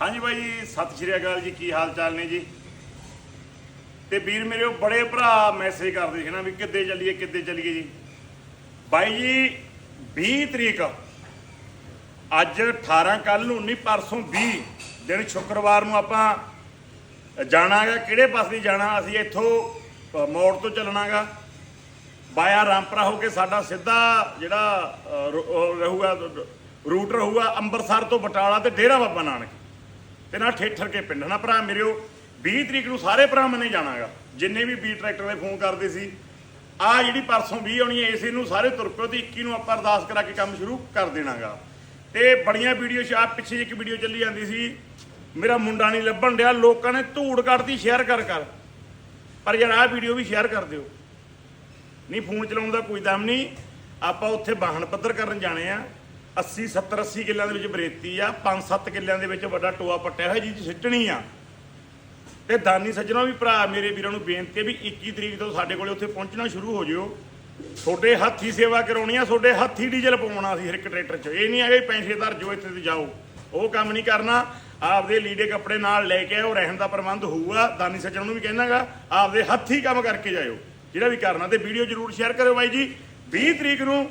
ਹਾਂਜੀ ਬਾਈ ਜੀ ਸਤਿ ਸ਼੍ਰੀ ਅਕਾਲ ਜੀ ਕੀ ਹਾਲ ਚਾਲ ਨੇ ਜੀ? ਤੇ ਵੀਰ ਮੇਰੇ ਉਹ ਬੜੇ ਭਰਾ ਮੈਸੇਜ ਕਰਦੇ ਸੀ ਨਾ ਵੀ ਕਿੱਦੇ ਚੱਲੀਏ ਕਿੱਦੇ ਚੱਲੀਏ ਜੀ? ਬਾਈ ਜੀ 20 ਤਰੀਕ ਅੱਜ 18 ਕੱਲ ਨੂੰ ਨਹੀਂ ਪਰਸੋਂ 20 ਦਿਨ ਸ਼ੁੱਕਰਵਾਰ ਨੂੰ ਆਪਾਂ ਜਾਣਾਗਾ ਕਿਹੜੇ ਪਾਸੇ ਜਾਣਾ ਅਸੀਂ ਇੱਥੋਂ ਮੋੜ ਤੋਂ ਚੱਲਣਾਗਾ। ਬਾਇਆ ਰਾਮਪਰਾ ਹੋ ਕੇ ਸਾਡਾ ਸਿੱਧਾ ਜਿਹੜਾ ਅ, ਰਹੂਗਾ ਰੂਟ ਰਹੂਗਾ ਅੰਮ੍ਰਿਤਸਰ ਤੋਂ ਬਟਾਲਾ ਤੇ ਡੇਰਾ ਬਾਬਾ ਨਾਨਕ। ਤੇ ਨਾਲ ਠੇਠਰ ਕੇ ਪਿੰਡ। ਨਾ ਭਰਾ ਮੇਰਿਓ 20 ਤਰੀਕ ਨੂੰ ਸਾਰੇ ਭਰਾ ਮਨੇ ਜਾਣਾਗਾ। ਜਿੰਨੇ ਵੀ ਬੀ ਟਰੈਕਟਰ ਦੇ ਫੋਨ ਕਰਦੇ ਸੀ। ਆ ਜਿਹੜੀ ਪਰਸੋਂ 20 ਆਉਣੀ ਹੈ, ਇਸੇ ਨੂੰ ਸਾਰੇ ਤੁਰ ਪਿਓ ਤੇ 21 ਨੂੰ ਆਪਾਂ ਅਰਦਾਸ ਕਰਾ ਕੇ ਕੰਮ ਸ਼ੁਰੂ ਕਰ ਦੇਣਾਗਾ। ਤੇ ਬੜੀਆਂ ਵੀਡੀਓ ਸ਼ਾ ਆ ਪਿੱਛੇ ਇੱਕ ਵੀਡੀਓ ਚੱਲੀ ਜਾਂਦੀ ਸੀ। ਮੇਰਾ ਮੁੰਡਾ ਨਹੀਂ ਲੱਭਣ ਡਿਆ, ਲੋਕਾਂ ਨੇ ਧੂੜ ਕੱਢਦੀ ਸ਼ੇਅਰ ਕਰ ਕਰ। ਪਰ ਯਾਰ, ਆਹ ਵੀਡੀਓ ਵੀ ਸ਼ੇਅਰ ਕਰ ਦਿਓ। ਨਹੀਂ, ਫੋਨ ਚਲਾਉਣ ਦਾ ਕੋਈ ਦਮ ਨਹੀਂ। ਆਪਾਂ ਉੱਥੇ ਵਾਹਨ ਪੱਧਰ ਕਰਨ ਜਾਣੇ ਆ। 80 70 80 ਕਿੱਲਿਆਂ ਦੇ ਵਿੱਚ ਬਰੇਤੀ ਆ 5-7 ਕਿੱਲਿਆਂ ਦੇ ਵਿੱਚ ਵੱਡਾ ਟੋਆ ਪੱਟਿਆ ਹੋਇਆ, ਜਿਹਦੀ ਸਿੱਟਣੀ ਆ। ਤੇ ਦਾਨੀ ਸੱਜਣੋਂ ਵੀ ਭਰਾ, ਮੇਰੇ ਵੀਰਾਂ ਨੂੰ ਬੇਨਤੀ ਹੈ ਵੀ 21 ਤਰੀਕ ਤੋਂ ਸਾਡੇ ਕੋਲੇ ਉੱਥੇ ਪਹੁੰਚਣਾ ਸ਼ੁਰੂ ਹੋ ਜਿਓ। ਤੁਹਾਡੇ ਹੱਥੀ ਸੇਵਾ ਕਰਾਉਣੀ ਆ, ਤੁਹਾਡੇ ਹੱਥੀ ਡੀਜ਼ਲ ਪਵਾਉਣਾ ਸੀ ਹਰ ਇੱਕ ਟਰੈਕਟਰ 'ਚ। ਇਹ ਨਹੀਂ ਹੈਗਾ ਵੀ ਪੈਸੇ ਧਰ ਜੋ ਇੱਥੇ ਤੇ ਜਾਓ। ਉਹ ਕੰਮ ਨਹੀਂ ਕਰਨਾ। ਆਪਦੇ ਲੀੜੇ ਕੱਪੜੇ ਨਾਲ ਲੈ ਕੇ ਆਓ, ਰਹਿਣ ਦਾ ਪ੍ਰਬੰਧ ਹੋਊਗਾ। ਦਾਨੀ ਸੱਜਣ ਨੂੰ ਵੀ ਕਹਿਣਾਗਾ ਆਪਦੇ ਹੱਥੀ ਕੰਮ ਕਰਕੇ ਜਾਇਓ। ਜਿਹੜਾ ਵੀ ਕਰਨਾ ਤੇ ਵੀਡੀਓ ਜਰੂਰ ਸ਼ੇਅਰ ਕਰਿਓ ਬਾਈ ਜੀ। 20 ਤਰੀਕ ਨੂੰ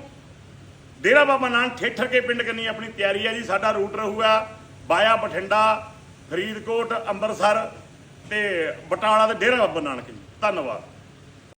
ਡੇਰਾ ਬਾਬਾ ਨਾਨਕ ਠੇਠਰ ਕੇ ਪਿੰਡ ਕੰਨੀ ਆਪਣੀ ਤਿਆਰੀ ਹੈ ਜੀ, ਸਾਡਾ ਰੂਟ ਰਹੂਗਾ ਬਾਇਆ ਬਠਿੰਡਾ, ਫਰੀਦਕੋਟ, ਅੰਮ੍ਰਿਤਸਰ ਤੇ ਬਟਾਲਾ ਤੇ ਡੇਰਾ ਬਾਬਾ ਨਾਨਕ ਜੀ। ਧੰਨਵਾਦ।